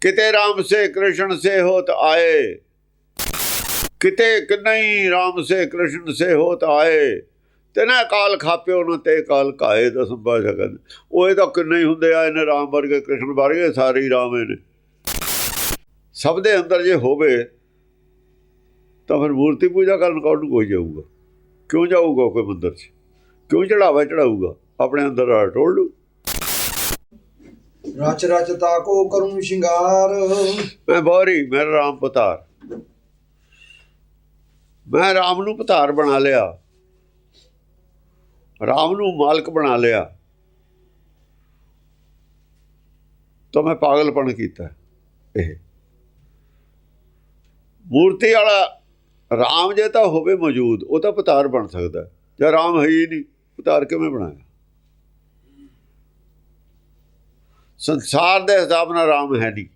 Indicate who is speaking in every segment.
Speaker 1: ਕਿਤੇ ਰਾਮ ਸੇ ਕ੍ਰਿਸ਼ਨ ਸੇ ਹੋਤ ਆਏ? ਕਿਤੇ ਕਿਨਈ ਰਾਮ ਸੇ ਕ੍ਰਿਸ਼ਨ ਸੇ ਹੋਤ ਆਏ? ਤੇ ਨਾ ਕਾਲ ਖਾਪਿਓ ਨਾ ਤੇ ਕਾਲ ਕਾਏ ਦਾ ਸੰਭਾ ਸਕਨ ਉਹ ਇਹ ਤਾਂ ਕਿੰਨੇ ਹੀ ਹੁੰਦੇ ਆ, ਇਹਨੇ ਰਾਮ ਵਰਗੇ, ਕ੍ਰਿਸ਼ਨ ਵਰਗੇ, ਸਾਰੇ ਹੀ ਰਾਮੇ ਨੇ ਸਭ ਦੇ ਅੰਦਰ ਜੇ ਹੋਵੇ, ਤਾਂ ਫਿਰ ਮੂਰਤੀ ਪੂਜਾ ਕਰਨ ਕੌਣ ਕੋਈ ਜਾਊਗਾ? ਕਿਉਂ ਜਾਊਗਾ ਕੋਈ ਮੰਦਰ 'ਚ? ਕਿਉਂ ਚੜਾਵਾ ਚੜਾਊਗਾ? ਆਪਣੇ ਅੰਦਰ ਆ ਟੋਲ ਲੂ
Speaker 2: ਰਚ ਰਚ ਤਾਕੋ ਕਰੂੰ ਸ਼ਿੰਗਾਰ।
Speaker 1: ਮੈਂ ਬੋਰੀ ਮੇਰਾ ਰਾਮ ਪਤਾਰ। ਮੈਂ ਰਾਮ ਨੂੰ ਪਤਾਰ ਬਣਾ ਲਿਆ। ਰਾਮ ਨੂੰ ਮਾਲਕ ਬਣਾ ਲਿਆ। ਤਾਂ ਮੈਂ ਪਾਗਲਪਣ ਕੀਤਾ ਇਹ। ਮੂਰਤੀ ਵਾਲਾ ਰਾਮ ਜੇ ਤਾਂ ਹੋਵੇ ਮੌਜੂਦ, ਉਹ ਤਾਂ ਪਤਾਰ ਬਣ ਸਕਦਾ। ਹੈ। ਜੇ ਰਾਮ ਹੈ ਹੀ ਨਹੀਂ, ਪਤਾਰ ਕਿਵੇਂ ਬਣਾਇਆ? ਸੰਸਾਰ ਦੇ ਹਿਸਾਬ ਨਾਲ ਰਾਮ ਹੈ ਨਹੀਂ।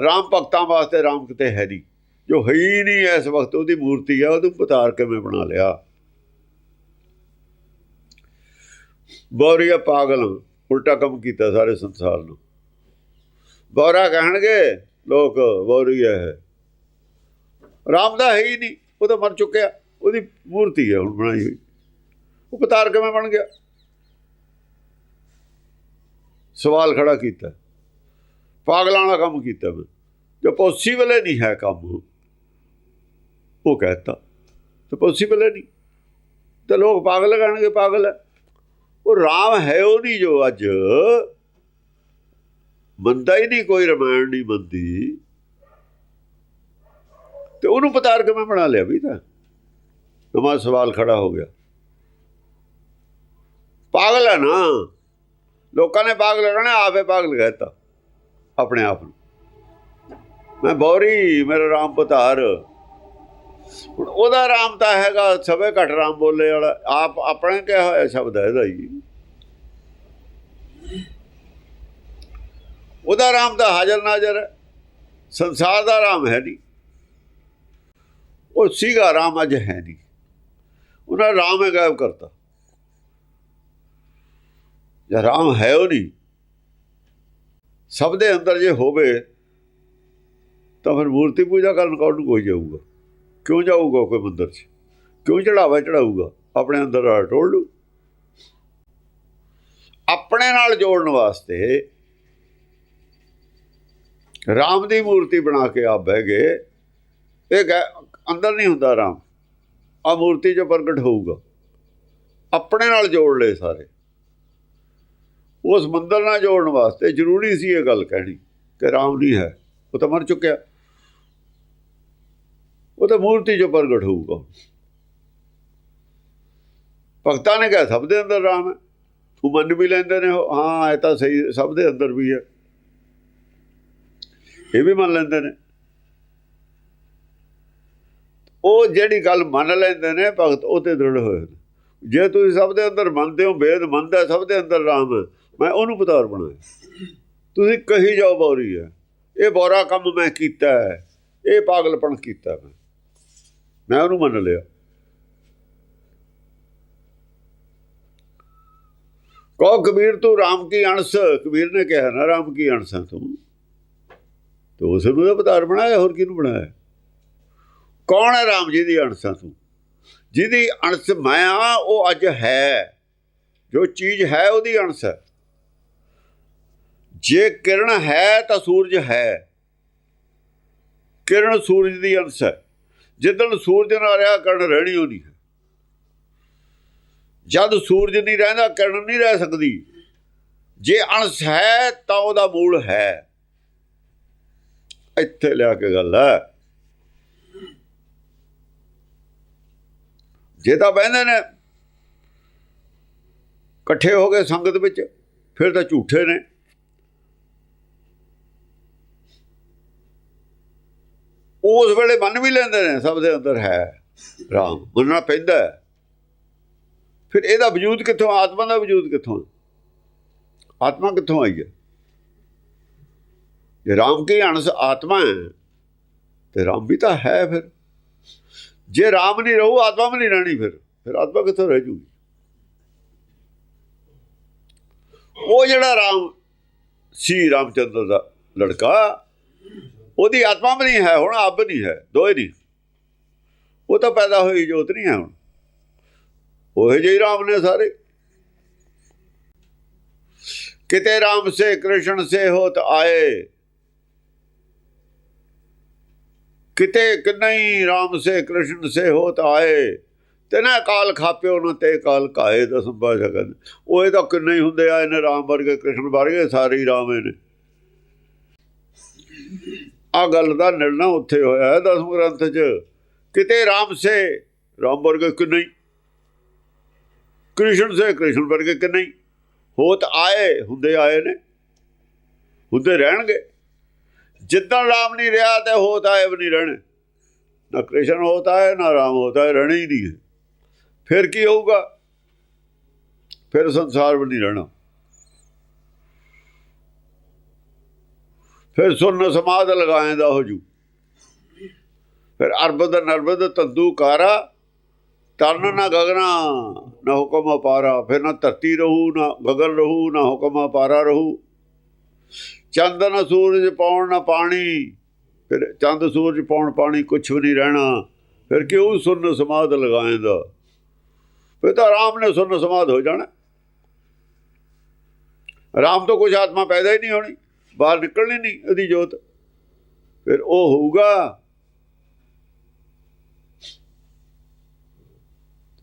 Speaker 1: ਰਾਮ ਭਗਤਾਂ ਵਾਸਤੇ ਰਾਮ ਕਿਤੇ ਹੈ ਨਹੀਂ। ਜੋ ਹੈ ਹੀ ਨਹੀਂ ਇਸ ਵਕਤ, ਉਹਦੀ ਮੂਰਤੀ ਹੈ, ਉਹਨੂੰ ਪਤਾਰ ਕਿਵੇਂ ਬਣਾ ਲਿਆ। ਬੌਰੀਆ ਪਾਗਲ ਉਲਟਾ ਕੰਮ ਕੀਤਾ ਸਾਰੇ ਸੰਸਾਰ ਨੂੰ। ਬੌਰਾ ਕਹਿਣਗੇ, ਲੋਕ ਬੌਰੀਆ ਹੈ। ਰਾਮ ਦਾ ਹੈ ਹੀ ਨਹੀਂ, ਉਹ ਤਾਂ ਮਰ ਚੁੱਕਿਆ। ਉਹਦੀ ਮੂਰਤੀ ਹੈ, ਹੁਣ ਬਣਾਈ ਹੋਈ। ਉਹ ਪਤਾਰ ਕਿਵੇਂ ਬਣ ਗਿਆ? ਸਵਾਲ ਖੜਾ ਕੀਤਾ। ਪਾਗਲਾਂ ਵਾਲਾ ਕੰਮ ਕੀਤਾ ਮੈਂ ਜੋ ਪੋਸੀਬਲ ਹੀ ਨਹੀਂ ਹੈ ਕੰਮ। ਉਹ ਕਹਤਾ, ਤੇ ਪੋਸੀਬਲ ਹੀ ਨਹੀਂ। ਤੇ ਲੋਕ ਪਾਗਲ ਕਹਿਣਗੇ, ਪਾਗਲ ਹੈ। ਉਹ ਰਾਮ ਹੈ ਉਹ ਨਹੀਂ ਜੋ ਅੱਜ। ਮੰਦਾ ਹੀ ਨਹੀਂ, ਕੋਈ ਰਮਾਇਣ ਨਹੀਂ ਮੰਦੀ ਤੇ ਉਹਨੂੰ ਪਤਾਰ ਕੇ ਮੈਂ ਬਣਾ ਲਿਆ ਵੀ ਤਾਂ। ਨਵਾਂ ਸਵਾਲ ਖੜਾ ਹੋ ਗਿਆ। ਪਾਗਲ ਹੈ ਨਾ। ਲੋਕਾਂ ਨੇ ਪਾਗਲ ਕਹਿਣਾ ਆਪੇ ਪਾਗਲ ਕਹਿਤਾ ਆਪਣੇ ਆਪ ਨੂੰ। ਮੈਂ ਬੌਰੀ, ਮੇਰਾ ਰਾਮ ਪਤਾਰ। ਹੁਣ ਉਹਦਾ ਰਾਮ ਤਾਂ ਹੈਗਾ, ਸਭੇ ਘਟ ਰਾਮ ਬੋਲੇ ਵਾਲਾ। ਆਪ ਆਪਣੇ ਕਿਹਾ ਹੋਇਆ ਸ਼ਬਦ ਹੈ ਇਹਦਾ ਹੀ ਉਹਦਾ ਰਾਮ ਤਾਂ ਹਾਜ਼ਰ ਨਾਜ਼ਰ ਹੈ, ਸੰਸਾਰ ਦਾ ਰਾਮ ਹੈ ਨਹੀਂ। ਉਹ ਸੀਗਾ, ਰਾਮ ਅੱਜ ਹੈ ਨਹੀਂ। ਉਹਨਾਂ ਰਾਮ ਗਾਇਬ ਕਰਤਾ। ਜਾਂ ਰਾਮ ਹੈ ਉਹ ਨਹੀਂ। ਸਭ ਦੇ ਅੰਦਰ ਜੇ ਹੋਵੇ, ਤਾਂ ਫਿਰ ਮੂਰਤੀ ਪੂਜਾ ਕਰਨ ਕੌਣ ਕੋਈ ਜਾਊਗਾ? ਕਿਉਂ ਜਾਊਗਾ ਕੋਈ ਮੰਦਰ 'ਚ? ਕਿਉਂ ਚੜਾਵਾ ਚੜਾਊਗਾ? ਆਪਣੇ ਅੰਦਰ ਆ ਟੋਲ ਲੂ ਆਪਣੇ ਨਾਲ ਜੋੜਨ ਵਾਸਤੇ ਰਾਮ ਦੀ ਮੂਰਤੀ ਬਣਾ ਕੇ ਆਪ ਬਹਿ ਗਏ। ਇਹ ਗੈ- ਅੰਦਰ ਨਹੀਂ ਹੁੰਦਾ ਰਾਮ। ਆ ਮੂਰਤੀ 'ਚ ਪ੍ਰਗਟ ਹੋਊਗਾ। ਆਪਣੇ ਨਾਲ ਜੋੜ ਲਏ ਸਾਰੇ। ਉਸ ਮੰਦਰ ਨਾਲ ਜੋੜਨ ਵਾਸਤੇ ਜ਼ਰੂਰੀ ਸੀ ਇਹ ਗੱਲ ਕਹਿਣੀ ਕਿ ਰਾਮ ਨਹੀਂ ਹੈ। ਉਹ ਤਾਂ ਮਰ ਚੁੱਕਿਆ। ਉਹ ਤਾਂ ਮੂਰਤੀ 'ਚ ਪ੍ਰਗਟ ਹੋਊਗਾ। ਭਗਤਾਂ ਨੇ ਕਿਹਾ ਸਭ ਦੇ ਅੰਦਰ ਰਾਮ ਹੈ। ਤੂੰ ਮੰਨ ਵੀ ਲੈਂਦੇ ਨੇ ਉਹ, ਹਾਂ ਇਹ ਤਾਂ ਸਹੀ ਸਭ ਦੇ ਅੰਦਰ ਵੀ ਹੈ। ਇਹ ਵੀ ਮੰਨ ਲੈਂਦੇ ਨੇ। ਉਹ ਜਿਹੜੀ ਗੱਲ ਮੰਨ ਲੈਂਦੇ ਨੇ ਭਗਤ ਉਹ ਤੇ ਦ੍ਰਿੜ ਹੋਏ ਨੇ। ਜੇ ਤੁਸੀਂ ਸਭ ਦੇ ਅੰਦਰ ਮੰਨਦੇ ਹੋ ਵੇਦ ਮੰਨਦਾ ਸਭ ਦੇ ਅੰਦਰ ਰਾਮ ਮੈਂ ਉਹਨੂੰ ਪਤਾਰ ਬਣਾਇਆ। ਤੁਸੀਂ ਕਹੀ ਜਾਓ ਬੌਰੀ ਹੈ। ਇਹ ਬੋਰਾ ਕੰਮ ਮੈਂ ਕੀਤਾ ਹੈ। ਇਹ ਪਾਗਲਪਣ ਕੀਤਾ ਮੈਂ। ਮੈਂ ਉਹਨੂੰ ਮੰਨ ਲਿਆ। ਕਹੋ ਕਬੀਰ ਤੂੰ ਰਾਮ ਕੀ ਅਣਸ? ਕਬੀਰ ਨੇ ਕਿਹਾ ਨਾ ਰਾਮ ਕੀ ਅਣਸਾਂ ਹੈ ਤੂੰ? ਤੇ ਉਸ ਨੂੰ ਤਾਂ ਬਣਾਇਆ, ਹੋਰ ਕਿਹਨੂੰ ਬਣਾਇਆ? ਕੌਣ ਹੈ ਰਾਮ ਜੀ ਦੀ ਅਣਸਾਂ ਹੈ ਤੂੰ? ਜਿਹਦੀ ਅਣਸ ਮੈਂ ਆ ਉਹ ਅੱਜ ਹੈ। ਜੋ ਚੀਜ਼ ਹੈ ਉਹਦੀ ਅਣਸ ਹੈ। ਜੇ ਕਿਰਨ ਹੈ ਤਾਂ ਸੂਰਜ ਹੈ। ਕਿਰਨ ਸੂਰਜ ਦੀ ਅੰਸ਼ ਹੈ। ਜਿੱਦਣ ਸੂਰਜ ਨਾ ਰਿਹਾ ਕਿਰਨ ਰਹਿਣੀ ਹੋਣੀ ਹੈ। ਜਦ ਸੂਰਜ ਨਹੀਂ ਰਹਿੰਦਾ ਕਿਰਨ ਨਹੀਂ ਰਹਿ ਸਕਦੀ। ਜੇ ਅੰਸ਼ ਹੈ ਤਾਂ ਉਹਦਾ ਮੂਲ ਹੈ। ਇੱਥੇ ਲਿਆ ਕੇ ਗੱਲ ਹੈ। ਜੇ ਤਾਂ ਬਹਿੰਦੇ ਨੇ, ਇਕੱਠੇ ਹੋ ਕੇ ਸੰਗਤ ਵਿੱਚ, ਫਿਰ ਤਾਂ ਝੂਠੇ ਨੇ। ਉਸ ਵੇਲੇ ਮੰਨ ਵੀ ਲੈਂਦੇ ਨੇ, ਸਭ ਦੇ ਅੰਦਰ ਹੈ ਰਾਮ, ਮੰਨਣਾ ਪੈਂਦਾ ਫਿਰ ਇਹਦਾ ਵਜੂਦ ਕਿੱਥੋਂ, ਆਤਮਾ ਦਾ ਵਜੂਦ ਕਿੱਥੋਂ? ਆਤਮਾ ਕਿੱਥੋਂ ਆਈ ਹੈ? ਜੇ ਰਾਮ ਕੀ ਅੰਸ਼ ਆਤਮਾ ਹੈ, ਤੇ ਰਾਮ ਵੀ ਤਾਂ ਹੈ ਫਿਰ। ਜੇ ਰਾਮ ਨਹੀਂ ਰਹੂ, ਆਤਮਾ ਵੀ ਨਹੀਂ ਰਹਿਣੀ ਫਿਰ ਫਿਰ ਆਤਮਾ ਕਿੱਥੋਂ ਰਹਿ ਜੂਗੀ? ਉਹ ਜਿਹੜਾ ਰਾਮ, ਸੀ ਰਾਮਚੰਦਰ ਦਾ ਲੜਕਾ ਉਹਦੀ ਆਤਮਾ ਵੀ ਨਹੀਂ ਹੈ, ਹੁਣ ਅੱਬ ਨਹੀਂ ਹੈ ਦੋਏ ਨਹੀਂ ਉਹ ਤਾਂ ਪੈਦਾ ਹੋਈ ਜੋਤ ਨਹੀਂ ਹੈ ਹੁਣ। ਉਹੇ ਜਿਹੇ ਰਾਮ ਨੇ ਸਾਰੇ। ਕਿਤੇ ਰਾਮ ਸੇ ਕ੍ਰਿਸ਼ਨ ਸੇ ਹੋਤ ਆਏ, ਕਿਤੇ ਕਿਨਈ ਰਾਮ ਸੇ ਕ੍ਰਿਸ਼ਨ ਸੇ ਹੋਤ ਆਏ ਤੇ ਨਾ ਕਾਲ ਖਾਪਿਓ ਨਾ ਤੇ ਕਾਲ ਕਾਏ ਦਸਮ ਪਾਸ਼ਾ ਕਹਿੰਦੇ ਉਹ ਇਹ ਤਾਂ ਕਿੰਨੇ ਹੀ ਹੁੰਦੇ ਆ, ਇਹਨੇ ਰਾਮ ਵਰਗੇ, ਕ੍ਰਿਸ਼ਨ ਵਰਗੇ ਸਾਰੇ ਹੀ ਰਾਮੇ ਨੇ ਆ ਗੱਲ ਦਾ ਨਿਰਣਾ ਉੱਥੇ ਹੋਇਆ ਹੈ ਦਸਮ ਗ੍ਰੰਥ 'ਚ। ਕਿਤੇ ਰਾਮ ਸੇ, ਰਾਮ ਵਰਗੇ ਕਿੰਨੇ ਹੀ ਕ੍ਰਿਸ਼ਨ ਸੇ, ਕ੍ਰਿਸ਼ਨ ਵਰਗੇ ਕਿੰਨੇ ਹੀ ਹੋਤ ਆਏ, ਹੁੰਦੇ ਆਏ ਨੇ। ਹੁੰਦੇ ਰਹਿਣਗੇ। ਜਿੱਦਾਂ ਰਾਮ ਨਹੀਂ ਰਿਹਾ ਤੇ ਹੋਤ ਆਏ ਵੀ ਨਹੀਂ ਰਹਿਣੇ। ਨਾ ਕ੍ਰਿਸ਼ਨ ਹੋਤਾ ਹੈ ਨਾ ਰਾਮ ਹੋਤਾ ਹੈ ਰਹਿਣਾ ਹੀ ਨਹੀਂ ਹੈ। ਫਿਰ ਕੀ ਹੋਊਗਾ? ਫਿਰ ਸੰਸਾਰ ਵੀ ਨਹੀਂ ਰਹਿਣਾ। ਫਿਰ ਸੁਨ ਸਮਾਦ ਲਗਾਏਂਦਾ ਹੋ ਜੂ। ਫਿਰ ਅਰਬਦ ਨਰਬਦ ਤੰਦੂ ਕਾਰਾ ਤਰਨ ਨਾ ਗਗਨਾ ਨਾ ਹੁਕਮ ਅਪਾਰਾ। ਫਿਰ ਨਾ ਧਰਤੀ ਰਹੂ, ਨਾ ਗਗਨ ਰਹੂ, ਨਾ ਹੁਕਮ ਅਪਾਰਾ ਰਹੂ। ਚੰਦ ਨਾ ਸੂਰਜ ਪਾਉਣ ਨਾ ਪਾਣੀ। ਫਿਰ ਚੰਦ ਸੂਰਜ ਪਾਉਣ ਪਾਣੀ ਕੁਛ ਵੀ ਨਹੀਂ ਰਹਿਣਾ। ਫਿਰ ਕਿਉਂ ਸੁਨ ਸਮਾਦ ਲਗਾਏਂਦਾ ਫਿਰ ਤਾਂ ਰਾਮ ਨੇ ਸੁਨ ਸਮਾਦ ਹੋ ਜਾਣਾ। ਰਾਮ ਤੋਂ ਕੁਝ ਆਤਮਾ ਪੈਦਾ ਹੀ ਨਹੀਂ ਹੋਣੀ। ਬਾਹਰ ਨਿਕਲਣੀ ਨਹੀਂ ਉਹਦੀ ਜੋਤ। ਫਿਰ ਉਹ ਹੋਊਗਾ।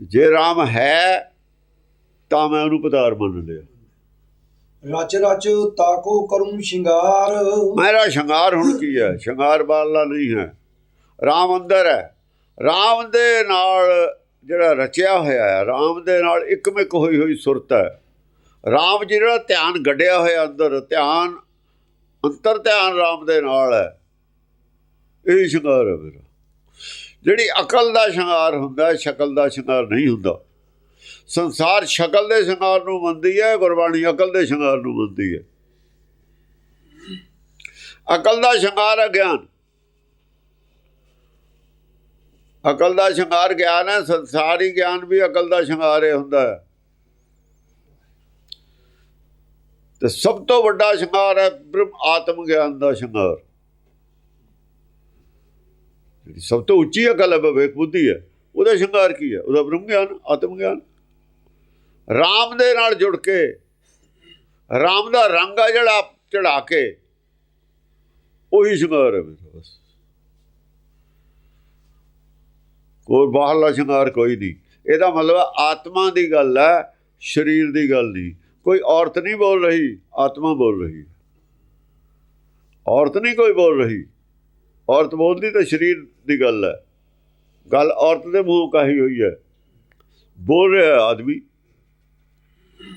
Speaker 1: ਜੇ ਰਾਮ ਹੈ ਤਾਂ ਮੈਂ ਉਹਨੂੰ ਪਤਾਰ ਮੰਨ ਲਿਆ।
Speaker 2: ਰਚ ਰਚ ਤਾਕੋ ਕਰੂੰ ਸ਼ਿੰਗਾਰ।
Speaker 1: ਮੇਰਾ ਸ਼ਿੰਗਾਰ ਹੁਣ ਕੀ ਹੈ? ਸ਼ਿੰਗਾਰ ਬਾਲਾ ਨਹੀਂ ਹੈ। ਰਾਮ ਅੰਦਰ ਹੈ। ਰਾਮ ਦੇ ਨਾਲ ਜਿਹੜਾ ਰਚਿਆ ਹੋਇਆ ਹੈ ਰਾਮ ਦੇ ਨਾਲ ਇੱਕਮਿਕ ਹੋਈ ਹੋਈ ਸੁਰਤ ਹੈ। ਰਾਮ ਜਿਹੜਾ ਧਿਆਨ ਗੱਡਿਆ ਹੋਇਆ ਅੰਦਰ ਧਿਆਨ ਅੰਤਰ ਧਿਆਨ ਰਾਮ ਦੇ ਨਾਲ ਹੈ। ਇਹ ਸ਼ਿੰਗਾਰ ਹੈ ਮੇਰਾ। ਜਿਹੜੀ ਅਕਲ ਦਾ ਸ਼ਿੰਗਾਰ ਹੁੰਦਾ, ਸ਼ਕਲ ਦਾ ਸ਼ਿੰਗਾਰ ਨਹੀਂ ਹੁੰਦਾ। ਸੰਸਾਰ ਸ਼ਕਲ ਦੇ ਸ਼ਿੰਗਾਰ ਨੂੰ ਮੰਨਦੀ ਹੈ, ਗੁਰਬਾਣੀ ਅਕਲ ਦੇ ਸ਼ਿੰਗਾਰ ਨੂੰ ਮੰਨਦੀ ਹੈ। ਅਕਲ ਦਾ ਸ਼ਿੰਗਾਰ ਹੈ ਗਿਆਨ। ਅਕਲ ਦਾ ਸ਼ਿੰਗਾਰ ਗਿਆਨ ਹੈ, ਸੰਸਾਰੀ ਗਿਆਨ ਵੀ ਅਕਲ ਦਾ ਸ਼ਿੰਗਾਰ ਹੀ ਹੁੰਦਾ ਹੈ। ਤੇ ਸਭ ਤੋਂ ਵੱਡਾ ਸ਼ਿੰਗਾਰ ਹੈ ਬ੍ਰਹਮ ਆਤਮ ਗਿਆਨ ਦਾ ਸ਼ਿੰਗਾਰ। ਜਿਹੜੀ ਸਭ ਤੋਂ ਉੱਚੀ ਅਕਲ ਹੈ, ਵਿਵੇਕ ਬੁੱਧੀ ਹੈ, ਉਹਦਾ ਸ਼ਿੰਗਾਰ ਕੀ ਹੈ? ਉਹਦਾ ਬ੍ਰਹਮ ਗਿਆਨ, ਆਤਮ ਗਿਆਨ। ਰਾਮ ਦੇ ਨਾਲ ਜੁੜ ਕੇ, ਰਾਮ ਦਾ ਰੰਗ ਆ ਜਿਹੜਾ ਚੜਾ ਕੇ, ਉਹੀ ਸ਼ਿੰਗਾਰ ਹੈ ਮੇਰਾ ਬਸ। ਕੋਈ ਬਾਹਰਲਾ ਸ਼ਿੰਗਾਰ ਕੋਈ ਨਹੀਂ। ਇਹਦਾ ਮਤਲਬ ਆਤਮਾ ਦੀ ਗੱਲ ਹੈ, ਸਰੀਰ ਦੀ ਗੱਲ ਨਹੀਂ। ਕੋਈ ਔਰਤ ਨਹੀਂ ਬੋਲ ਰਹੀ, ਆਤਮਾ ਬੋਲ ਰਹੀ ਔਰਤ ਨਹੀਂ ਕੋਈ ਬੋਲ ਰਹੀ। ਔਰਤ ਬੋਲਦੀ ਤਾਂ ਸਰੀਰ ਦੀ ਗੱਲ ਹੈ। ਗੱਲ ਔਰਤ ਦੇ ਮੂੰਹ ਕਾਹੀ ਹੋਈ ਹੈ? ਬੋਲ ਰਿਹਾ ਆਦਮੀ।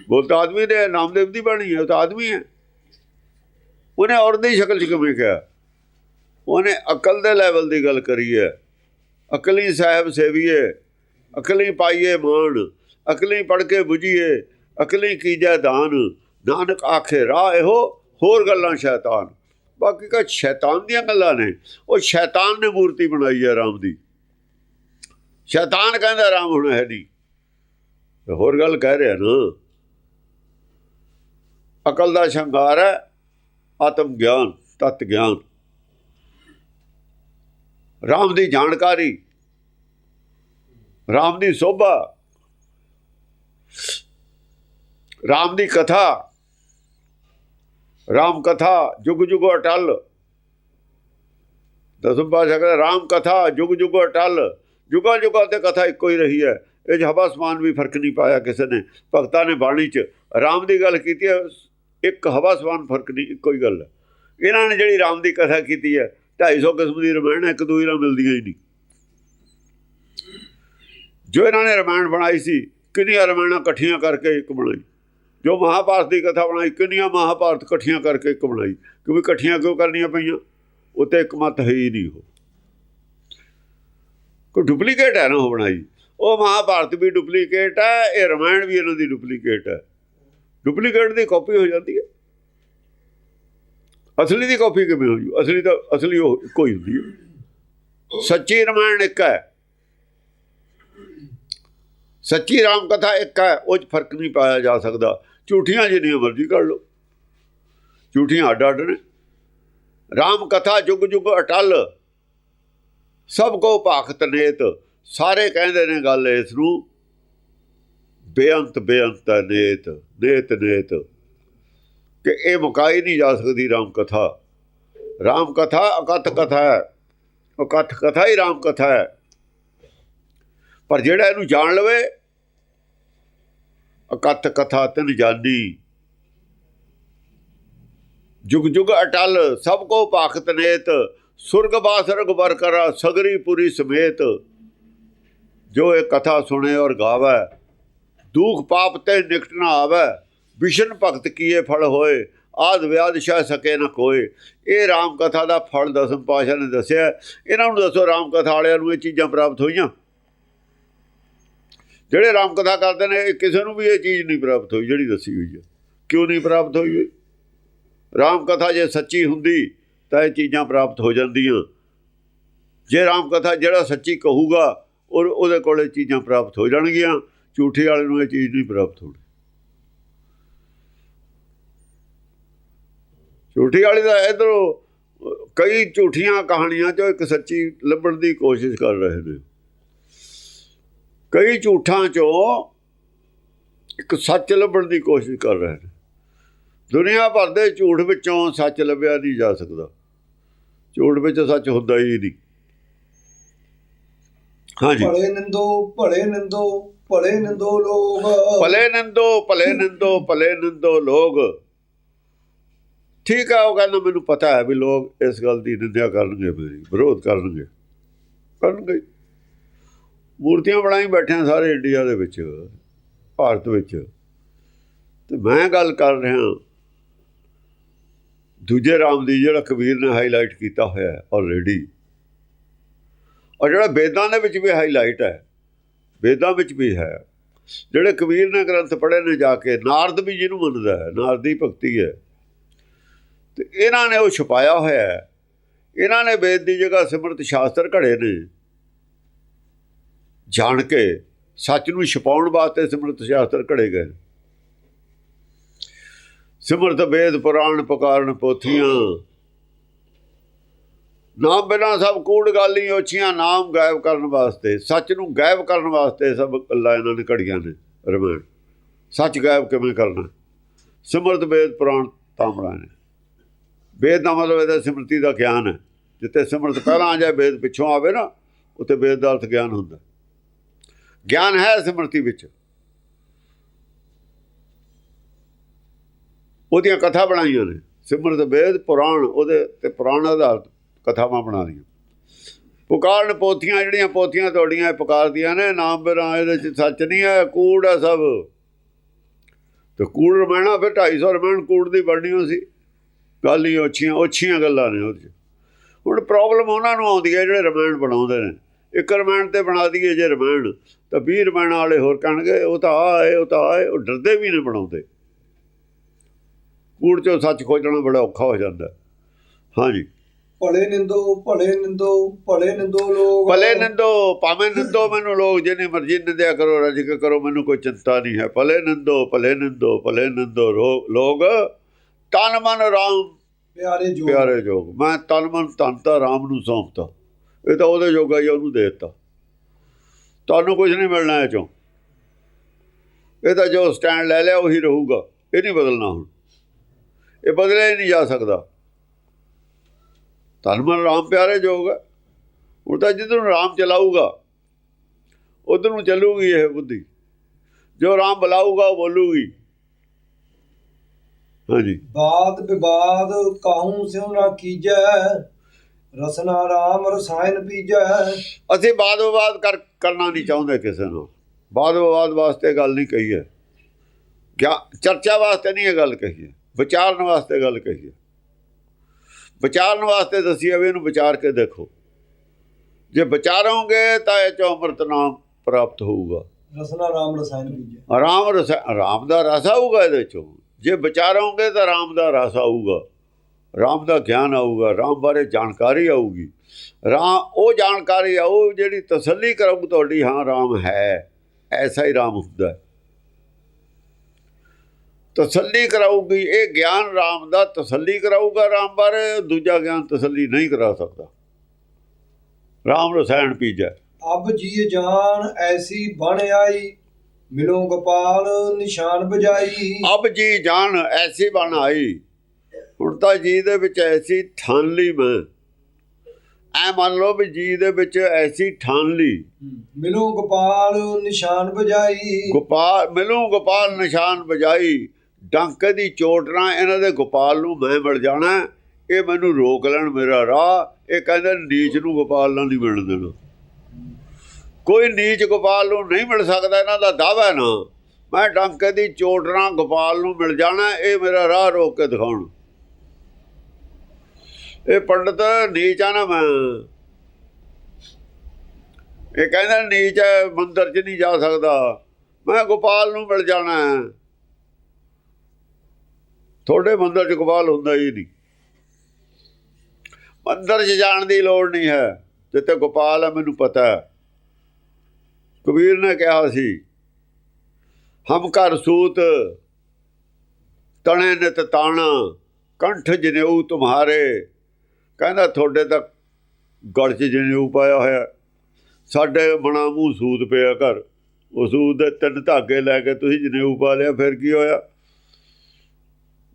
Speaker 1: ਬੋਲਤਾ ਆਦਮੀ ਨੇ ਨਾਮਦੇਵ ਦੀ ਬਾਣੀ ਹੈ, ਉਹ ਤਾਂ ਆਦਮੀ ਹੈ। ਉਹਨੇ ਔਰਤ ਦੀ ਸ਼ਕਲ 'ਚ ਕਿਵੇਂ ਕਿਹਾ? ਉਹਨੇ ਅਕਲ ਦੇ ਲੈਵਲ ਦੀ ਗੱਲ ਕਰੀ ਹੈ। ਅਕਲੀ ਸਾਹਿਬ ਸੇਵੀਏ, ਅਕਲੀ ਪਾਈਏ ਮਾਣ, ਅਕਲੀ ਪੜ ਕੇ ਬੁਝੀਏ ਅਕਲੀ ਕੀਜੈ ਦਾਨ? ਨਾਨਕ ਆਖੇ, ਰਾਹ ਇਹੋ, ਹੋਰ ਗੱਲਾਂ ਸ਼ੈਤਾਨ। ਬਾਕੀ ਕਾ ਸ਼ੈਤਾਨ ਦੀਆਂ ਗੱਲਾਂ ਨੇ। ਉਹ ਸ਼ੈਤਾਨ ਨੇ ਮੂਰਤੀ ਬਣਾਈ ਹੈ ਰਾਮ ਦੀ। ਸ਼ੈਤਾਨ ਕਹਿੰਦਾ, ਰਾਮ ਹੁਣ ਹੈ ਨਹੀਂ। ਹੋਰ ਗੱਲ ਕਹਿ ਰਿਹਾ ਨਾ। ਅਕਲ ਦਾ ਸ਼ੰਗਾਰ ਹੈ, ਆਤਮ ਗਿਆਨ, ਤਤ ਗਿਆਨ। ਰਾਮ ਦੀ ਜਾਣਕਾਰੀ। ਰਾਮ ਦੀ ਸੋਭਾ। ਰਾਮ ਦੀ ਕਥਾ, ਰਾਮ ਕਥਾ ਜੁਗ ਜੁਗ ਅਟਲ। ਦਸਮ ਪਾਸ਼ਾ ਕਹਿੰਦਾ, ਰਾਮ ਕਥਾ ਜੁਗ ਜੁਗ ਅਟਲ। ਜੁਗਾ ਜੁਗਾ ਤੇ ਕਥਾ ਇੱਕੋ ਹੀ ਰਹੀ ਹੈ। ਇਹ 'ਚ ਹਵਾ ਸਮਾਨ ਵੀ ਫ਼ਰਕ ਨਹੀਂ ਪਾਇਆ ਕਿਸੇ ਨੇ, ਭਗਤਾਂ ਨੇ ਬਾਣੀ 'ਚ। ਰਾਮ ਦੀ ਗੱਲ ਕੀਤੀ ਹੈ, ਇੱਕ ਹਵਾ ਸਮਾਨ ਫ਼ਰਕ ਨਹੀਂ, ਇੱਕੋ ਹੀ ਗੱਲ ਹੈ। ਇਹਨਾਂ ਨੇ ਜਿਹੜੀ ਰਾਮ ਦੀ ਕਥਾ ਕੀਤੀ ਹੈ 250 ਕਿਸਮ ਦੀ ਰਮਾਇਣ ਇੱਕ ਦੂਜੇ ਨਾਲ ਮਿਲਦੀਆਂ ਹੀ ਨਹੀਂ। ਜੋ ਇਹਨਾਂ ਨੇ ਰਮਾਇਣ ਬਣਾਈ ਸੀ, ਕਿੰਨੀਆਂ ਰਮਾਇਣਾਂ ਇਕੱਠੀਆਂ ਕਰਕੇ ਇੱਕ ਬਣਾਈ? ਜੋ ਮਹਾਭਾਰਤ ਦੀ ਕਥਾ ਬਣਾਈ, ਕਿੰਨੀਆਂ ਮਹਾਭਾਰਤ ਇਕੱਠੀਆਂ ਕਰਕੇ ਇੱਕ ਬਣਾਈ? ਕਿਉਂਕਿ ਇਕੱਠੀਆਂ ਕਿਉਂ ਕਰਨੀਆਂ ਪਈਆਂ? ਉੱਤੇ ਇੱਕ ਮਤ ਹੈ ਹੀ ਨਹੀਂ ਉਹ। ਕੋਈ ਡੁਪਲੀਕੇਟ ਹੈ ਨਾ ਉਹ ਬਣਾਈ? ਉਹ ਮਹਾਭਾਰਤ ਵੀ ਡੁਪਲੀਕੇਟ ਹੈ, ਇਹ ਰਮਾਇਣ ਵੀ ਇਹਨਾਂ ਦੀ ਡੁਪਲੀਕੇਟ ਹੈ। ਡੁਪਲੀਕੇਟ ਦੀ ਕਾਪੀ ਹੋ ਜਾਂਦੀ ਹੈ। ਅਸਲੀ ਦੀ ਕਾਪੀ ਕਿਵੇਂ ਹੋ ਜੂ ਅਸਲੀ ਤਾਂ ਅਸਲੀ ਉਹ ਇੱਕੋ ਹੀ ਹੁੰਦੀ ਹੈ ਸੱਚੀ ਰਮਾਇਣ ਇੱਕ ਹੈ। ਸੱਚੀ ਰਾਮ ਕਥਾ ਇੱਕ ਹੈ, ਉਹ 'ਚ ਫ਼ਰਕ ਨਹੀਂ ਪਾਇਆ ਜਾ ਸਕਦਾ। ਝੂਠੀਆਂ ਜਿੰਨੀਆਂ ਮਰਜ਼ੀ ਕਰ ਲਓ। ਝੂਠੀਆਂ ਅੱਡ ਅੱਡ ਨੇ। RAM ਕਥਾ ਜੁਗ ਜੁਗ ਅਟਲ। ਸਭ ਕੋ ਭਾਖਤ ਨੇਤ। ਸਾਰੇ ਕਹਿੰਦੇ ਨੇ ਗੱਲ ਇਸ ਨੂੰ, ਬੇਅੰਤ ਬੇਅੰਤ ਨੇਤ ਨੇਤ ਨੇਤ। ਕਿ ਇਹ ਮੁਕਾਈ ਨਹੀਂ ਜਾ ਸਕਦੀ RAM ਕਥਾ RAM ਕਥਾ ਅਕਥ ਕਥਾ ਹੈ। ਅਕਥ ਕਥਾ ਹੀ RAM ਕਥਾ ਹੈ। ਪਰ ਜਿਹੜਾ ਇਹਨੂੰ ਜਾਣ ਲਵੇ ਅਕਥ ਕਥਾ ਤਿਨ ਜਾਨੀ ਜੁਗ ਜੁਗ ਅਟਲ, ਸਭ ਕੋ ਭਾਖਤ ਨੇਤ, ਸੁਰਗ ਬਾਸਰਗ ਬਰ ਸਗਰੀ ਪੁਰੀ ਸਮੇਤ। ਜੋ ਇਹ ਕਥਾ ਸੁਣੇ ਔਰ ਗਾਵੇ, ਦੁਖ ਪਾਪ ਤੇ ਨਿਕਟ ਨਾ ਆਵੇ, ਵਿਸ਼ਨ ਭਗਤ ਕੀਏ ਫਲ ਹੋਏ, ਆਦ ਵਿਆਦ ਸ਼ਾ ਸਕੇ ਨਾ ਕੋਏ ਇਹ ਰਾਮ ਕਥਾ ਦਾ ਫਲ ਦਸਮ ਪਾਸ਼ਾ ਨੇ ਦੱਸਿਆ। ਇਹਨਾਂ ਨੂੰ ਦੱਸੋ, ਰਾਮ ਕਥਾ ਵਾਲਿਆਂ ਨੂੰ ਇਹ ਚੀਜ਼ਾਂ ਪ੍ਰਾਪਤ ਹੋਈਆਂ? ਜਿਹੜੇ ਰਾਮ ਕਥਾ ਕਰਦੇ ਨੇ, ਇਹ ਕਿਸੇ ਨੂੰ ਵੀ ਇਹ ਚੀਜ਼ ਨਹੀਂ ਪ੍ਰਾਪਤ ਹੋਈ, ਜਿਹੜੀ ਦੱਸੀ ਹੋਈ ਹੈ। ਕਿਉਂ ਨਹੀਂ ਪ੍ਰਾਪਤ ਹੋਈ ਹੋਈ? ਰਾਮ ਕਥਾ ਜੇ ਸੱਚੀ ਹੁੰਦੀ, ਤਾਂ ਇਹ ਚੀਜ਼ਾਂ ਪ੍ਰਾਪਤ ਹੋ ਜਾਂਦੀਆਂ। ਜੇ ਰਾਮ ਕਥਾ ਜਿਹੜਾ ਸੱਚੀ ਕਹੂਗਾ ਔਰ ਉਹਦੇ ਕੋਲ ਇਹ ਚੀਜ਼ਾਂ ਪ੍ਰਾਪਤ ਹੋ ਜਾਣਗੀਆਂ। ਝੂਠੇ ਵਾਲੇ ਨੂੰ ਇਹ ਚੀਜ਼ ਨਹੀਂ ਪ੍ਰਾਪਤ ਹੋਣੀ। ਝੂਠੀ ਵਾਲੇ ਦਾ ਇਧਰੋਂ ਕਈ ਝੂਠੀਆਂ ਕਹਾਣੀਆਂ ਚੋਂ ਇੱਕ ਸੱਚੀ ਲੱਭਣ ਦੀ ਕੋਸ਼ਿਸ਼ ਕਰ ਰਹੇ ਨੇ। ਕਈ ਝੂਠਾਂ ਚੋਂ ਇੱਕ ਸੱਚ ਲੱਭਣ ਦੀ ਕੋਸ਼ਿਸ਼ ਕਰ ਰਹੇ ਨੇ। ਦੁਨੀਆ ਭਰ ਦੇ ਝੂਠ ਵਿੱਚੋਂ ਸੱਚ ਲੱਭਿਆ ਨਹੀਂ ਜਾ ਸਕਦਾ। ਝੂਠ ਵਿੱਚ ਸੱਚ ਹੁੰਦਾ ਹੀ ਨਹੀਂ। ਹਾਂਜੀ।
Speaker 2: ਭਲੇ ਨਿੰਦੋ ਭਲੇ ਨਿੰਦੋ ਭਲੇ ਨਿੰਦੋ ਲੋਗ।
Speaker 1: ਭਲੇ ਨੰਦੋ ਭਲੇ ਨੰਦੋ ਭਲੇ ਨੰਦੋ ਲੋਗ। ਠੀਕ ਆ ਉਹ ਕਹਿੰਦਾ ਮੈਨੂੰ ਪਤਾ ਹੈ ਵੀ ਲੋਕ ਇਸ ਗੱਲ ਦੀ ਨਿੰਦਿਆ ਕਰਨਗੇ ਮੇਰੀ ਵਿਰੋਧ ਕਰਨਗੇ। ਕਰਨਗੇ ਮੂਰਤੀਆਂ ਬਣਾਈ ਬੈਠੇ ਸਾਰੇ ਇੰਡੀਆ ਦੇ ਵਿੱਚ, ਭਾਰਤ ਵਿੱਚ। ਤੇ ਮੈਂ ਗੱਲ ਕਰ ਰਿਹਾ ਦੂਜੇ ਰਾਮ ਦੀ ਜਿਹੜਾ ਕਬੀਰ ਨੇ ਹਾਈਲਾਈਟ ਕੀਤਾ ਹੋਇਆ ਹੈ ਆਲਰੇਡੀ ਔਰ ਜਿਹੜਾ ਵੇਦਾਂ ਦੇ ਵਿੱਚ ਵੀ ਹਾਈਲਾਈਟ ਹੈ, ਵੇਦਾਂ ਵਿੱਚ ਵੀ ਹੈ। ਜਿਹੜੇ ਕਬੀਰ ਨੇ ਗ੍ਰੰਥ ਪੜ੍ਹੇ ਨੇ ਜਾ ਕੇ, ਨਾਰਦ ਵੀ ਜਿਹਨੂੰ ਮੰਨਦਾ ਹੈ, ਨਾਰਦੀ ਭਗਤੀ ਹੈ। ਤੇ ਇਹਨਾਂ ਨੇ ਉਹ ਛੁਪਾਇਆ ਹੋਇਆ ਹੈ। ਇਹਨਾਂ ਨੇ ਵੇਦ ਦੀ ਜਗ੍ਹਾ ਸਿਮਰਤ ਸ਼ਾਸਤਰ ਘੜੇ ਨੇ। ਜਾਣ ਕੇ ਸੱਚ ਨੂੰ ਛਪਾਉਣ ਵਾਸਤੇ ਸਿਮਰਤ ਸ਼ਾਸਤਰ ਘੜੇ ਗਏ। ਸਿਮਰਤ ਵੇਦ ਪੁਰਾਣ ਪੁਕਾਰਨ ਪੋਥੀਆਂ। ਨਾਮ ਬਿਨਾ ਸਭ ਕੂੜ ਗਾਲੀ ਓਛੀਆਂ, ਨਾਮ ਗਾਇਬ ਕਰਨ ਵਾਸਤੇ, ਸੱਚ ਨੂੰ ਗਾਇਬ ਕਰਨ ਵਾਸਤੇ ਸਭ ਅੱਲਾ ਇਹਨਾਂ ਨੇ ਘੜੀਆਂ ਨੇ, ਰਮਾਇਣ। ਸੱਚ ਗਾਇਬ ਕਿਵੇਂ ਕਰਨਾ? ਸਿਮਰਤ ਵੇਦ ਪੁਰਾਣ ਤਾਮੜਾ ਨੇ। ਵੇਦ ਦਾ ਮਤਲਬ ਇਹਦਾ ਸਿਮਰਤੀ ਦਾ ਗਿਆਨ ਹੈ। ਜਿੱਥੇ ਸਿਮਰਤ ਪਹਿਲਾਂ ਆ ਜਾਏ, ਵੇਦ ਪਿੱਛੋਂ ਆਵੇ ਨਾ, ਉੱਥੇ ਵੇਦ ਦਾ ਅਰਥ ਗਿਆਨ ਹੁੰਦਾ। ਗਿਆਨ ਹੈ ਸਿਮਰਤੀ ਵਿੱਚ। ਉਹਦੀਆਂ ਕਥਾ ਬਣਾਈਆਂ ਨੇ। ਸਿਮਰਤ ਵੇਦ, ਪੁਰਾਣ, ਉਹਦੇ ਤੇ ਪੁਰਾਣ ਆਧਾਰਿਤ ਕਥਾਵਾਂ ਬਣਾ ਦੀਆਂ ਪੁਕਾਰਨ ਪੋਥੀਆਂ, ਜਿਹੜੀਆਂ ਪੋਥੀਆਂ ਤੁਹਾਡੀਆਂ ਇਹ ਪੁਕਾਰਦੀਆਂ ਨੇ, ਨਾਮ ਬਿਨਾਂ ਇਹਦੇ ਚ ਸੱਚ ਨਹੀਂ ਹੈ, ਕੂੜ ਹੈ ਸਭ। ਤੇ ਕੂੜ ਰਮਾਇਣਾ, ਫਿਰ 250 ਰਮਾਇਣ ਕੂੜ ਦੀ ਬਣਨੀ ਹੋ ਸੀ। ਗੱਲ ਹੀ ਉੱਚੀਆਂ ਉੱਚੀਆਂ ਗੱਲਾਂ ਨੇ ਉਹਦੇ 'ਚ। ਹੁਣ ਪ੍ਰੋਬਲਮ ਉਹਨਾਂ ਨੂੰ ਆਉਂਦੀ ਹੈ, ਜਿਹੜੇ ਰਮਾਇਣ ਬਣਾਉਂਦੇ ਨੇ। ਇੱਕ ਰਮਾਇਣ ਤੇ ਬਣਾ ਦਈਏ ਜੇ ਰਮਾਇਣ ਤਾਂ 20 ਰਮਾਇਣ ਵਾਲੇ ਹੋਰ ਕਹਿਣਗੇ ਉਹ ਤਾਂ ਆਏ ਉਹ ਤਾਂ ਆਏ ਉਹ ਡਰਦੇ ਵੀ ਨੇ ਬਣਾਉਂਦੇ। ਕੂੜ ਚੋਂ ਸੱਚ ਖੋਜਣਾ ਬੜਾ ਔਖਾ ਹੋ ਜਾਂਦਾ। ਹਾਂਜੀ।
Speaker 2: ਭਲੇ ਨਿੰਦੋ ਭਲੇ ਨਿੰਦੋ ਭਲੇ ਨਿੰਦੋ ਲੋਗ
Speaker 1: ਭਲੇ ਨੰਦੋ ਭਾਵੇਂ ਨੰਦੋ ਮੈਨੂੰ ਲੋਕ ਜਿਹਨੇ ਮਰਜ਼ੀ ਨਿੰਦਿਆ ਕਰੋ ਰੱਜ ਕੇ ਕਰੋ ਮੈਨੂੰ ਕੋਈ ਚਿੰਤਾ ਨਹੀਂ ਹੈ। ਭਲੇ ਨੰਦੋ ਭਲੇ ਨੰਦੋ ਭਲੇ ਨੰਦੋ ਲੋਗ ਤਨ ਮਨ ਰਾਮ।
Speaker 2: ਪਿਆਰੇ ਜੋ
Speaker 1: ਪਿਆਰੇ ਜੋਗ। ਮੈਂ ਤਨ ਮਨ ਧਨ ਤਾਂ ਰਾਮ ਨੂੰ ਸੌਂਪਤਾ। ਇਹ ਤਾਂ ਉਹਦੇ ਜੋਗਾ ਹੀ ਉਹਨੂੰ ਦੇ ਦਿੱਤਾ। ਤੁਹਾਨੂੰ ਕੁਝ ਨਹੀਂ ਮਿਲਣਾ ਇਹ ਚੋਂ। ਇਹ ਤਾਂ ਜੋ ਸਟੈਂਡ ਲੈ ਲਿਆ, ਉਹੀ ਰਹੂਗਾ। ਇਹ ਨਹੀਂ ਬਦਲਣਾ ਹੁਣ। ਇਹ ਬਦਲਿਆ ਹੀ ਨਹੀਂ ਜਾ ਸਕਦਾ। ਤਨ ਮਨ ਰਾਮ ਪਿਆਰੇ ਜੋਗ ਹੈ। ਹੁਣ ਤਾਂ ਜਿੱਧਰ ਨੂੰ ਰਾਮ ਚਲਾਊਗਾ, ਉਧਰ ਨੂੰ ਚੱਲੂਗੀ ਇਹ ਬੁੱਧੀ। ਜੋ ਰਾਮ ਬੁਲਾਊਗਾ, ਉਹ ਬੋਲੂਗੀ। ਹਾਂਜੀ।
Speaker 2: ਬਾਦ ਵਿਵਾਦ ਕਾਹੂ ਸਿਉ ਨਾ ਕੀਜੈ? ਰਸਨਾ ਰਾਮ ਰਸਾਇਣ ਪੀਜੈ
Speaker 1: ਅਸੀਂ ਬਾਦ ਵਿਵਾਦ ਕਰ ਕਰਨਾ ਨਹੀਂ ਚਾਹੁੰਦੇ ਕਿਸੇ ਨੂੰ। ਬਾਦ ਵਿਵਾਦ ਵਾਸਤੇ ਗੱਲ ਨਹੀਂ ਕਹੀ ਹੈ ਕਿਆ ਚਰਚਾ ਵਾਸਤੇ ਨਹੀਂ ਇਹ ਗੱਲ ਕਹੀ ਹੈ ਵਿਚਾਰਨ ਵਾਸਤੇ ਗੱਲ ਕਹੀ ਹੈ ਵਿਚਾਰਨ ਵਾਸਤੇ ਦੱਸੀਏ ਵੀ ਇਹਨੂੰ ਵਿਚਾਰ ਕੇ ਦੇਖੋ। ਜੇ ਵਿਚਾਰੋਗੇ ਤਾਂ ਇਹ ਚੋਂ ਅੰਮ੍ਰਿਤ ਨਾਮ ਪ੍ਰਾਪਤ ਹੋਊਗਾ।
Speaker 2: ਰਸਨਾ ਰਾਮ ਰਸਾਇਣ ਪੀਜੈ
Speaker 1: ਆਰਾਮ ਰਸ ਆਰਾਮ ਦਾ ਰਸ ਆਊਗਾ ਇਹਦੇ ਚੋਂ। ਜੇ ਵਿਚਾਰੋਗੇ ਤਾਂ ਆਰਾਮ ਦਾ ਰਸ ਆਊਗਾ। ਰਾਮ ਦਾ ਗਿਆਨ ਆਊਗਾ ਰਾਮ ਬਾਰੇ ਜਾਣਕਾਰੀ ਆਊਗੀ। ਰਾਮ ਉਹ ਜਾਣਕਾਰੀ ਆਊ ਜਿਹੜੀ ਤਸੱਲੀ ਕਰੂ ਤੁਹਾਡੀ ਹਾਂ ਰਾਮ ਹੈ ਐਸਾ ਹੀ ਰਾਮ ਹੁੰਦਾ। ਹੈ। ਤਸੱਲੀ ਕਰਾਊਗੀ ਇਹ ਗਿਆਨ ਰਾਮ ਦਾ ਤਸੱਲੀ ਕਰਾਊਗਾ ਰਾਮ ਬਾਰੇ ਦੂਜਾ ਗਿਆਨ ਤਸੱਲੀ ਨਹੀਂ ਕਰਾ ਸਕਦਾ। ਰਾਮ ਰਸਾਇਣ ਪੀਜੈ
Speaker 2: ਅਬ ਜੀ ਜਾਨ ਐਸੀ ਬਣ ਆਈ ਮਿਲੋ ਗੋਪਾਲ ਨਿਸ਼ਾਨ ਬਜਾਈ।
Speaker 1: ਅਬ ਜੀ ਜਾਨ ਐਸੀ ਬਣ ਆਈ ਹੁਣ ਤਾਂ ਜੀ ਦੇ ਵਿੱਚ ਐਸੀ ਠਾਨ ਲਈ ਮੈਂ। ਐ ਮੰਨ ਲਓ ਵੀ ਜੀ ਦੇ ਵਿੱਚ ਐਸੀ ਠਾਨ ਲਈ
Speaker 2: ਮਿਲੋ ਗੋਪਾਲ ਨਿਸ਼ਾਨ ਬਜਾਈ
Speaker 1: ਗੋਪਾਲ ਮਿਲੂ ਗੋਪਾਲ ਨਿਸ਼ਾਨ ਵਜਾਈ। ਡੰਕ ਦੀ ਚੋਟ ਨਾਲ ਇਹਨਾਂ ਦੇ ਗੋਪਾਲ ਨੂੰ ਮੈਂ ਮਿਲ ਜਾਣਾ। ਇਹ ਮੈਨੂੰ ਰੋਕ ਲੈਣ ਮੇਰਾ ਰਾਹ। ਇਹ ਕਹਿੰਦੇ ਨੀਚ ਨੂੰ ਗੋਪਾਲ ਨਾਲ ਨਹੀਂ ਮਿਲਣ ਦੇਣਾ। ਕੋਈ ਨੀਚ ਗੋਪਾਲ ਨੂੰ ਨਹੀਂ ਮਿਲ ਸਕਦਾ ਇਹਨਾਂ ਦਾ ਦਾਅਵਾ ਹੈ ਨਾ। ਮੈਂ ਡੰਕ ਦੀ ਚੋਟ ਨਾਲ ਗੋਪਾਲ ਨੂੰ ਮਿਲ ਜਾਣਾ ਇਹ ਮੇਰਾ ਰਾਹ ਰੋਕ ਕੇ ਦਿਖਾਉਣ। ਇਹ ਪੰਡਤ ਨੀਚ ਆ ਨਾ ਮੈਂ। ਇਹ ਕਹਿੰਦਾ ਨੀਚ ਹੈ, ਮੰਦਰ 'ਚ ਨਹੀਂ ਜਾ ਸਕਦਾ। ਮੈਂ ਗੋਪਾਲ ਨੂੰ ਮਿਲ ਜਾਣਾ ਤੁਹਾਡੇ ਮੰਦਰ 'ਚ ਗੋਪਾਲ ਹੁੰਦਾ ਹੀ ਨਹੀਂ। ਮੰਦਰ 'ਚ ਜਾਣ ਦੀ ਲੋੜ ਨਹੀਂ ਹੈ। ਜਿੱਥੇ ਗੋਪਾਲ ਹੈ, ਮੈਨੂੰ ਪਤਾ ਕਬੀਰ ਨੇ ਕਿਹਾ ਸੀ, ਹਮ ਘਰ ਸੂਤ, ਤਣੇ ਨਿਤ ਤਾਣਾ, ਕੰਠ ਜਨੇਊ ਤੁਮਹਾਰੇ ਕਹਿੰਦਾ ਤੁਹਾਡੇ ਤਾਂ ਗੜ 'ਚ ਜਨੇਊ ਪਾਇਆ ਹੋਇਆ। ਸਾਡੇ ਬਣਾ ਮੂੰਹ ਸੂਤ ਪਿਆ ਘਰ। ਉਹ ਸੂਤ ਦੇ ਤਿੰਨ ਧਾਗੇ ਲੈ ਕੇ ਤੁਸੀਂ ਜਨੇਊ ਪਾ ਲਿਆ, ਫਿਰ ਕੀ ਹੋਇਆ?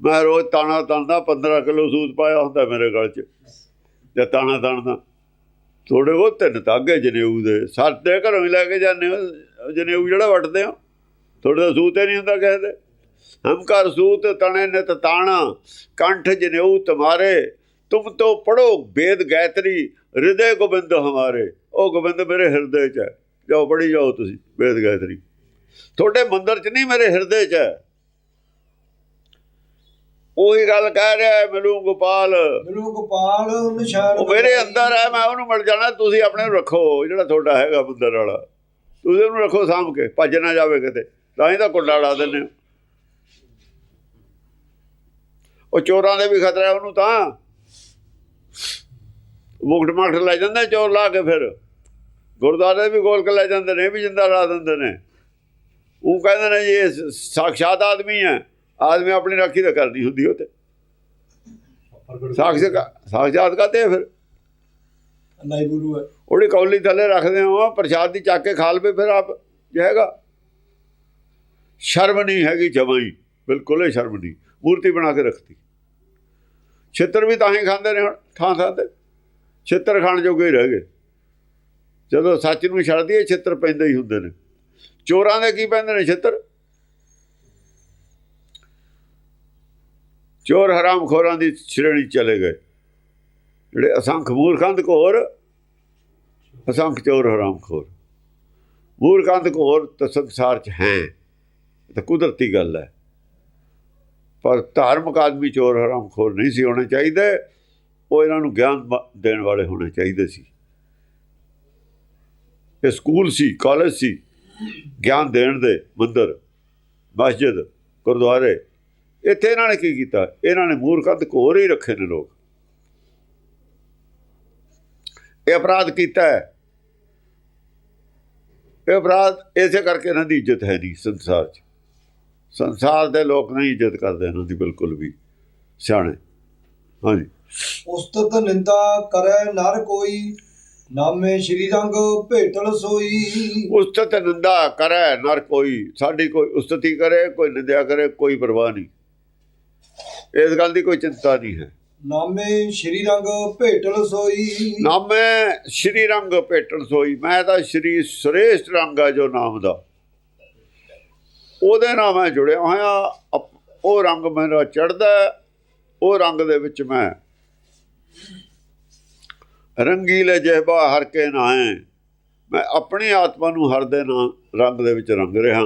Speaker 1: ਮੈਂ ਰੋਜ਼ ਤਾਣਾ ਤਣਦਾ 15 ਕਿਲੋ ਸੂਤ ਪਾਇਆ ਹੁੰਦਾ ਮੇਰੇ ਗਲ 'ਚ। ਜਾਂ ਤਾਣਾ ਤਣਦਾ, ਤੁਹਾਡੇ ਕੋਲ ਤਿੰਨ ਧਾਗੇ ਜਨੇਊ ਦੇ। ਸਾਡੇ ਘਰੋਂ ਹੀ ਲੈ ਕੇ ਜਾਂਦੇ ਹੋ, ਜਨੇਊ ਜਿਹੜਾ ਵੱਟਦੇ ਹੋ। ਤੁਹਾਡੇ ਦਾ ਸੂਤ ਹੀ ਨਹੀਂ ਹੁੰਦਾ ਕਿਸੇ ਦੇ। ਹਮ ਸੂਤ, ਤਣੇ ਨਿਤ ਤਾਣਾ। ਕੰਠ ਜਨੇਊ ਤੁਮਾਰੇ। ਤੁਮ ਤੋਂ ਪੜੋ ਵੇਦ ਗਾਇਤਰੀ ਹਿਰਦੇ ਗੋਬਿੰਦ ਹਮਾਰੇ। ਉਹ ਗੋਬਿੰਦ ਮੇਰੇ ਹਿਰਦੇ 'ਚ ਹੈ। ਜਾਓ ਪੜੀ ਜਾਓ ਤੁਸੀਂ ਵੇਦ ਗਾਇਤਰੀ। ਤੁਹਾਡੇ ਮੰਦਰ 'ਚ ਨਹੀਂ ਮੇਰੇ ਹਿਰਦੇ 'ਚ ਹੈ। ਉਹੀ ਗੱਲ ਕਹਿ ਰਿਹਾ ਹੈ ਮੈਨੂੰ ਗੋਪਾਲ।
Speaker 2: ਮਿਲੋ ਗੋਪਾਲ ਨਿਸ਼ਾਨ
Speaker 1: ਉਹ ਮੇਰੇ ਅੰਦਰ ਹੈ ਮੈਂ ਉਹਨੂੰ ਮਿਲ ਜਾਣਾ ਤੁਸੀਂ ਆਪਣੇ ਨੂੰ ਰੱਖੋ ਜਿਹੜਾ ਤੁਹਾਡਾ ਹੈਗਾ ਮੰਦਰ ਵਾਲਾ। ਤੁਸੀਂ ਉਹਨੂੰ ਰੱਖੋ ਸਾਂਭ ਕੇ ਭੱਜ ਨਾ ਜਾਵੇ ਕਿਤੇ। ਤਾਂ ਹੀ ਤਾਂ ਕੁੰਡਾ ਲਾ ਦਿੰਦੇ ਉਹ ਚੋਰਾਂ ਦੇ ਵੀ ਖਤਰਾ ਹੈ ਉਹਨੂੰ ਤਾਂ। ਮੁਕਟ ਮਾਕਟ ਲੈ ਜਾਂਦੇ ਚੋਰ ਲਾ ਕੇ ਫਿਰ। ਗੁਰਦੁਆਰੇ ਵੀ ਗੋਲ ਕੇ ਲੈ ਜਾਂਦੇ ਨੇ ਵੀ ਜਿੰਦਾ ਲਾ ਦਿੰਦੇ ਨੇ। ਉਹ ਕਹਿੰਦੇ ਨੇ ਜੀ ਇਹ ਸਾਖਸ਼ਾਤ ਆਦਮੀ ਹੈ। ਆਦਮੀ ਆਪਣੀ ਰਾਖੀ ਤਾਂ ਕਰਨੀ ਹੁੰਦੀ ਉਹ ਤੇ ਸਾਖਸ਼ ਸਾਖਸ਼ਾਤ ਕਹਤੇ ਫਿਰ?
Speaker 2: ਨਹੀਂ ਗੁਰੂ ਹੈ।
Speaker 1: ਉਹਦੀ ਕੌਲੀ ਥੱਲੇ ਰੱਖਦੇ ਹੋ ਪ੍ਰਸ਼ਾਦ ਦੀ ਚੱਕ ਕੇ ਖਾ ਲਵੇ ਫਿਰ ਆਪ ਜਾਏਗਾ ਸ਼ਰਮ ਨਹੀਂ ਹੈਗੀ ਜਮਾਈ। ਬਿਲਕੁਲ ਹੀ ਸ਼ਰਮ ਨਹੀਂ। ਮੂਰਤੀ ਬਣਾ ਕੇ ਰੱਖਤੀ। ਛਿੱਤਰ ਵੀ ਤਾਂ ਹੀ ਖਾਂਦੇ ਨੇ ਹੁਣ ਥਾਂ ਤੇ। ਛਿੱਤਰ ਖਾਣ ਜੋਗੇ ਹੀ ਰਹਿ ਗਏ। ਜਦੋਂ ਸੱਚ ਨੂੰ ਛੱਡ ਦਈਏ ਛਿੱਤਰ ਪੈਂਦੇ ਹੀ ਹੁੰਦੇ ਨੇ। ਚੋਰਾਂ ਦੇ ਕੀ ਪੈਂਦੇ ਨੇ ਛਿੱਤਰ? ਚੋਰ ਹਰਾਮ ਖੋਰਾਂ ਦੀ ਸ਼੍ਰੇਣੀ ਚਲੇ ਗਏ। ਜਿਹੜੇ ਅਸੰਖ ਮੂਰਖੰਦ ਘੋਰ, ਅਸੰਖ ਚੋਰ ਹਰਾਮ ਖੋਰ ਮੂਰਖੰਦ ਘੋਰ ਤਾਂ ਸੰਸਾਰ 'ਚ ਹੈ, ਇਹ ਤਾਂ ਕੁਦਰਤੀ ਗੱਲ ਹੈ। ਪਰ ਧਾਰਮਿਕ ਆਦਮੀ ਚੋਰ ਹਰਾਮ ਖੋਰ ਨਹੀਂ ਸੀ ਹੋਣੇ ਚਾਹੀਦੇ। ਉਹ ਇਹਨਾਂ ਨੂੰ ਗਿਆਨ ਦੇਣ ਵਾਲੇ ਹੋਣੇ ਚਾਹੀਦੇ ਸੀ। ਇਹ ਸਕੂਲ ਸੀ, ਕਾਲਜ ਸੀ, ਗਿਆਨ ਦੇਣ ਦੇ ਮੰਦਰ, ਮਸਜਿਦ, ਗੁਰਦੁਆਰੇ, ਇੱਥੇ ਇਹਨਾਂ ਨੇ ਕੀ ਕੀਤਾ? ਇਹਨਾਂ ਨੇ ਮੂਰਖੰਦ ਘੋਰ ਹੀ ਰੱਖੇ ਨੇ ਲੋਕ। ਇਹ ਅਪਰਾਧ ਕੀਤਾ ਹੈ। ਇਹ ਅਪਰਾਧ ਇਸੇ ਕਰਕੇ ਇਹਨਾਂ ਦੀ ਇੱਜ਼ਤ ਹੈ ਨਹੀਂ ਸੰਸਾਰ 'ਚ। ਸੰਸਾਰ ਦੇ ਲੋਕ ਨਹੀਂ ਇੱਜ਼ਤ ਕਰਦੇ ਇਹਨਾਂ ਦੀ ਬਿਲਕੁਲ ਵੀ। ਸਿਆਣੇ। ਹਾਂਜੀ।
Speaker 2: ਉਸਤਤ ਨਿੰਦਾ ਕਰੈ ਨਰ ਕੋਈ ਨਾਮੇ ਸ਼੍ਰੀ ਰੰਗ ਭੇਟਲ ਸੋਈ।
Speaker 1: ਉਸਤਤ ਨਿੰਦਾ ਕਰੇ ਨਰ ਕੋਈ ਸਾਡੀ ਕੋਈ ਉਸਤਤੀ ਕਰੇ ਕੋਈ ਨਿੰਦਿਆ ਕਰੇ ਕੋਈ ਪਰਵਾਹ ਨਹੀਂ। ਇਸ ਗੱਲ ਦੀ ਕੋਈ ਚਿੰਤਾ ਨਹੀਂ ਹੈ।
Speaker 2: ਨਾਮੇ ਸ਼੍ਰੀ ਰੰਗ ਭੇਟਲ ਸੋਈ।
Speaker 1: ਨਾਮੇ ਸ਼੍ਰੀ ਰੰਗ ਭੇਟਣ ਸੋਈ ਮੈਂ ਤਾਂ ਸ਼੍ਰੀ ਸ੍ਰੇਸ਼ਟ ਰੰਗ ਆ ਜੋ ਨਾਮ ਦਾ। ਉਹਦੇ ਨਾਲ ਮੈਂ ਜੁੜਿਆ ਹੋਇਆ ਉਹ ਰੰਗ ਮੇਰਾ ਚੜਦਾ ਉਹ ਰੰਗ ਦੇ ਵਿੱਚ ਮੈਂ ਰੰਗੀਲੇ ਜਿਹਬਾ ਹਰ ਕੇ ਨਾਏ ਮੈਂ ਆਪਣੀ ਆਤਮਾ ਨੂੰ ਹਰ ਦੇ ਨਾਲ ਰੰਗ ਦੇ ਵਿੱਚ ਰੰਗ ਰਿਹਾ।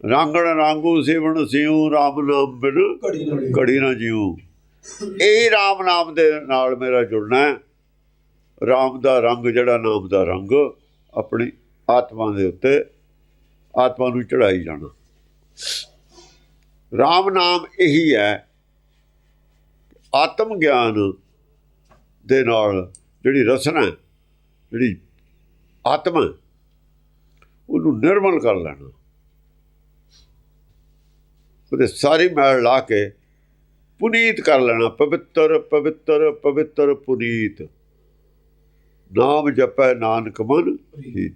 Speaker 1: ਰੰਗਣ ਰਾਂਗੂ ਸਿਵਣ ਸਿਉ ਰਾਮ ਨਾਮ ਬਿਨ ਘੜੀ ਨਾ ਜਿਉ ਇਹ ਰਾਮ ਨਾਮ ਦੇ ਨਾਲ ਮੇਰਾ ਜੁੜਨਾ ਹੈ। ਰਾਮ ਦਾ ਰੰਗ ਜਿਹੜਾ ਨਾਮ ਦਾ ਰੰਗ ਆਪਣੀ ਆਤਮਾ ਦੇ ਉੱਤੇ ਆਤਮਾ ਨੂੰ ਚੜਾਈ ਜਾਣਾ। ਰਾਮ ਨਾਮ ਇਹੀ ਹੈ ਆਤਮ ਗਿਆਨ ਦੇ ਨਾਲ ਜਿਹੜੀ ਰਸਨਾ ਹੈ, ਜਿਹੜੀ ਆਤਮਾ ਹੈ, ਉਹਨੂੰ ਨਿਰਮਲ ਕਰ ਲੈਣਾ। ਉਹਦੇ ਸਾਰੀ ਮੈਲ ਲਾ ਕੇ ਪੁਨੀਤ ਕਰ ਲੈਣਾ ਪਵਿੱਤਰ ਪਵਿੱਤਰ ਪਵਿੱਤਰ ਪੁਨੀਤ। ਨਾਮ ਜਪੈ ਨਾਨਕ ਮਨ ਪ੍ਰੀਤ